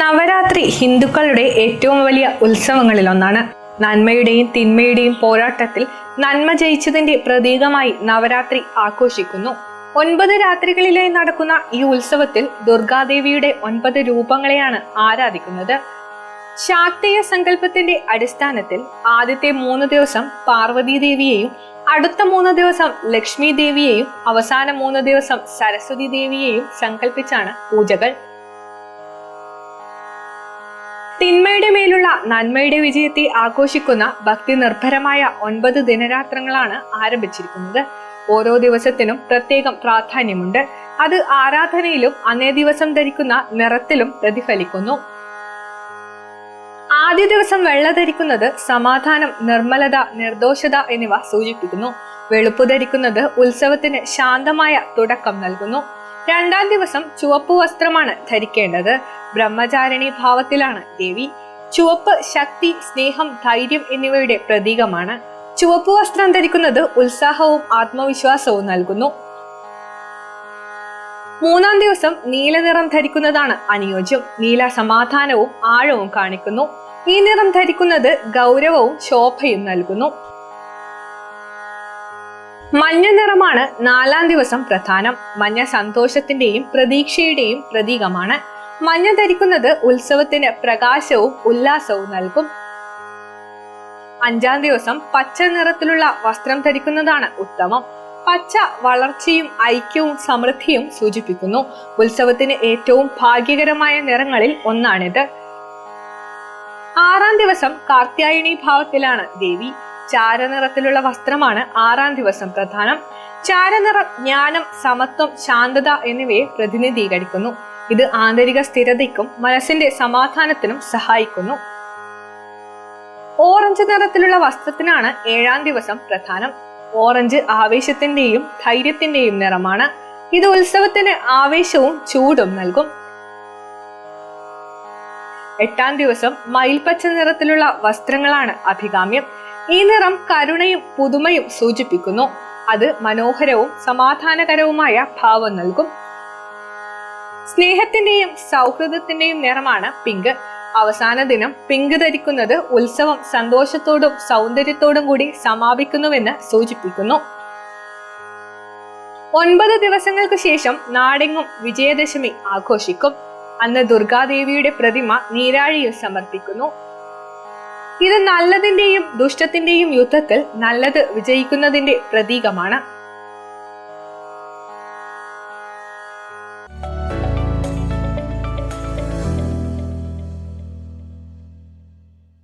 നവരാത്രി ഹിന്ദുക്കളുടെ ഏറ്റവും വലിയ ഉത്സവങ്ങളിൽ ഒന്നാണ് നന്മയുടെയും തിന്മയുടെയും പോരാട്ടത്തിൽ നന്മ ജയിച്ചതിന്റെ പ്രതീകമായി നവരാത്രി ആഘോഷിക്കുന്നു. ഒൻപത് രാത്രികളിലായി നടക്കുന്ന ഈ ഉത്സവത്തിൽ ദുർഗാദേവിയുടെ ഒൻപത് രൂപങ്ങളെയാണ് ആരാധിക്കുന്നത്. ശാക്തീയ സങ്കല്പത്തിന്റെ അടിസ്ഥാനത്തിൽ ആദ്യത്തെ മൂന്ന് ദിവസം പാർവതി ദേവിയെയും അടുത്ത മൂന്ന് ദിവസം ലക്ഷ്മി ദേവിയെയും അവസാന മൂന്ന് ദിവസം സരസ്വതി ദേവിയെയും സങ്കല്പിച്ചാണ് പൂജകൾ. തിന്മയുടെ മേലുള്ള നന്മയുടെ വിജയത്തെ ആഘോഷിക്കുന്ന ഭക്തി നിർഭരമായ ഒൻപത് ദിനരാത്രങ്ങളാണ് ആരംഭിച്ചിരിക്കുന്നത്. ഓരോ ദിവസത്തിനും പ്രത്യേകം പ്രാധാന്യമുണ്ട്. അത് ആരാധനയിലും അന്നേ ദിവസം ധരിക്കുന്ന നിറത്തിലും പ്രതിഫലിക്കുന്നു. ആദ്യ ദിവസം വെള്ള ധരിക്കുന്നത് സമാധാനം നിർമ്മലത നിർദോഷത എന്നിവ സൂചിപ്പിക്കുന്നു. വെളുപ്പ് ധരിക്കുന്നത് ഉത്സവത്തിന് ശാന്തമായ തുടക്കം നൽകുന്നു. രണ്ടാം ദിവസം ചുവപ്പ് വസ്ത്രമാണ് ധരിക്കേണ്ടത്. ബ്രഹ്മചാരിണി ഭാവത്തിലാണ്. ദേവി ചുവപ്പ് ശക്തി സ്നേഹം ധൈര്യം എന്നിവയുടെ പ്രതീകമാണ്. ചുവപ്പ് വസ്ത്രം ധരിക്കുന്നത് ഉത്സാഹവും ആത്മവിശ്വാസവും നൽകുന്നു. മൂന്നാം ദിവസം നീല നിറം ധരിക്കുന്നതാണ് അനുയോജ്യം. നീല സമാധാനവും ആഴവും കാണിക്കുന്നു. ഈ നിറം ധരിക്കുന്നത് ഗൗരവവും ശോഭയും നൽകുന്നു. മഞ്ഞ നിറമാണ് നാലാം ദിവസം പ്രധാനം. മഞ്ഞ സന്തോഷത്തിന്റെയും പ്രതീക്ഷയുടെയും പ്രതീകമാണ്. മഞ്ഞ ധരിക്കുന്നത് ഉത്സവത്തിന് പ്രകാശവും ഉല്ലാസവും നൽകും. അഞ്ചാം ദിവസം പച്ച നിറത്തിലുള്ള വസ്ത്രം ധരിക്കുന്നതാണ് ഉത്തമം. പച്ച വളർച്ചയും ഐക്യവും സമൃദ്ധിയും സൂചിപ്പിക്കുന്നു. ഉത്സവത്തിന് ഏറ്റവും ഭാഗ്യകരമായ നിറങ്ങളിൽ ഒന്നാണിത്. ആറാം ദിവസം കാർത്യായണി ഭാവത്തിലാണ് ദേവി. ചാരനിറത്തിലുള്ള വസ്ത്രമാണ് ആറാം ദിവസം പ്രധാനം. ചാരനിറം ജ്ഞാനം സമത്വം ശാന്തത എന്നിവയെ പ്രതിനിധീകരിക്കുന്നു. ഇത് ആന്തരിക സ്ഥിരതയ്ക്കും മനസ്സിന്റെ സമാധാനത്തിനും സഹായിക്കുന്നു. ഓറഞ്ച് നിറത്തിലുള്ള വസ്ത്രത്തിനാണ് ഏഴാം ദിവസം പ്രധാനം. ഓറഞ്ച് ആവേശത്തിന്റെയും ധൈര്യത്തിന്റെയും നിറമാണ്. ഇത് ഉത്സവത്തിന് ആവേശവും ചൂടും നൽകും. എട്ടാം ദിവസം മയിൽപ്പച്ച നിറത്തിലുള്ള വസ്ത്രങ്ങളാണ് അഭികാമ്യം. ഈ നിറം കരുണയും പുതുമയും സൂചിപ്പിക്കുന്നു. അത് മനോഹരവും സമാധാനകരവുമായ ഭാവം നൽകും. സ്നേഹത്തിന്റെയും സൗഹൃദത്തിന്റെയും നിറമാണ് പിങ്ക്. അവസാന ദിനം പിങ്ക് ധരിക്കുന്നത് ഉത്സവം സന്തോഷത്തോടും സൗന്ദര്യത്തോടും കൂടി സമാപിക്കുന്നുവെന്ന് സൂചിപ്പിക്കുന്നു. ഒൻപത് ദിവസങ്ങൾക്ക് ശേഷം നാടെങ്ങും വിജയദശമി ആഘോഷിക്കും. അന്ന് ദുർഗാദേവിയുടെ പ്രതിമ നീരാഴിയിൽ സമർപ്പിക്കുന്നു. ഇത് നല്ലതിന്റെയും ദുഷ്ടത്തിന്റെയും യുദ്ധത്തിൽ നല്ലത് വിജയിക്കുന്നതിന്റെ പ്രതീകമാണ്.